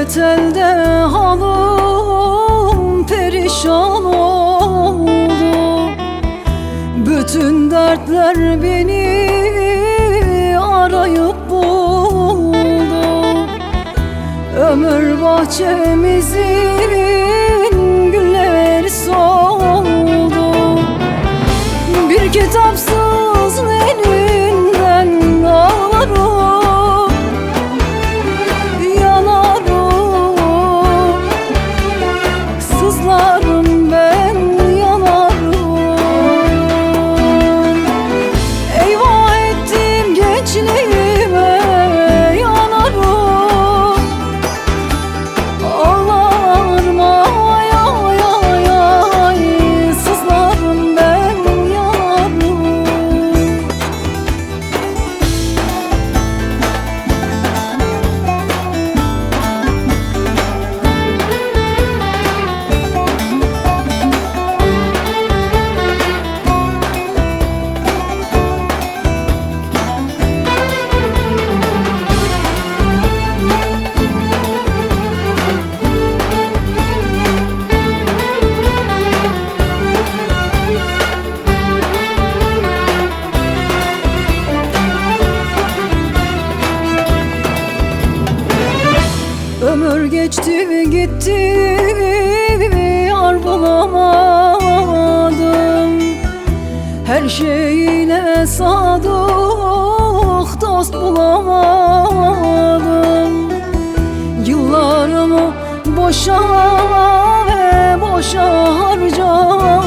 Elde halım perişan oldu. Bütün dertler beni arayıp buldu. Ömür bahçemizin Göçtü gitti. Yar bulamadım Her şeyine sadık dost bulamadım. Yıllarımı boşa ve boşa harcadım.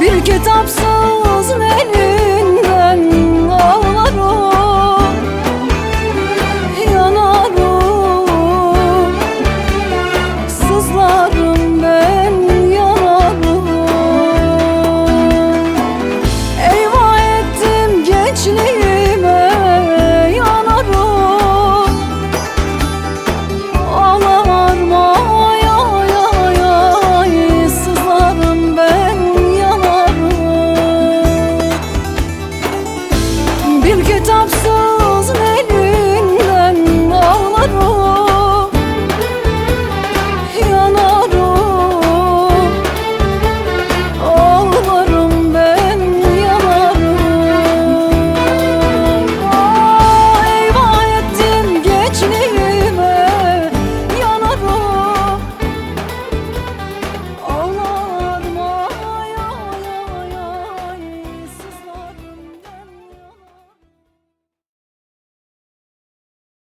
Bir kitapsız